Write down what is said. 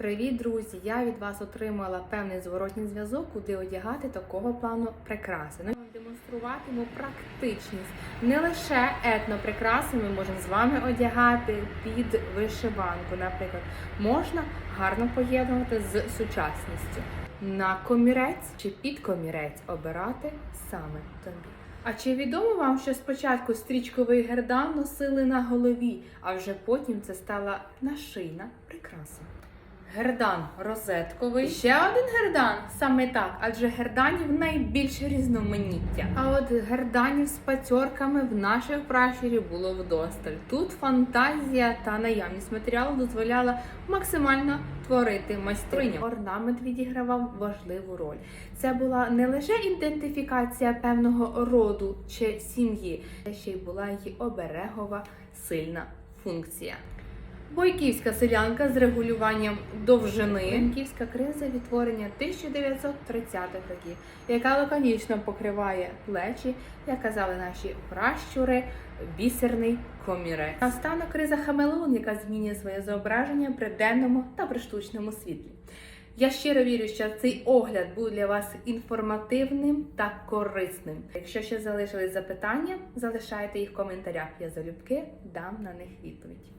Привіт, друзі! Я від вас отримала певний зворотній зв'язок, куди одягати такого плану прикраси. Ну, демонструватиму практичність. Не лише етноприкраси ми можемо з вами одягати під вишиванку. Наприклад, можна гарно поєднувати з сучасністю. На комірець чи під комірець обирати саме тобі. А чи відомо вам, що спочатку стрічковий гердан носили на голові, а вже потім це стала нашийна прикраса? Гердан розетковий. Ще один гердан саме так, адже герданів найбільше різноманіття. А от герданів з пацьорками в наших пращурі було вдосталь. Тут фантазія та наявність матеріалу дозволяла максимально творити майстриня. Орнамент відігравав важливу роль. Це була не лише ідентифікація певного роду чи сім'ї, це ще й була її оберегова сильна функція. Бойківська селянка з регулюванням довжини. Бойківська криза відтворення 1930-х років, яка лаконічно покриває плечі, як казали наші пращури, бісерний комірець. Настане криза Хамелеон, яка змінює своє зображення при денному та при штучному світлі. Я щиро вірю, що цей огляд був для вас інформативним та корисним. Якщо ще залишились запитання, залишайте їх в коментарях. Я залюбки дам на них відповідь.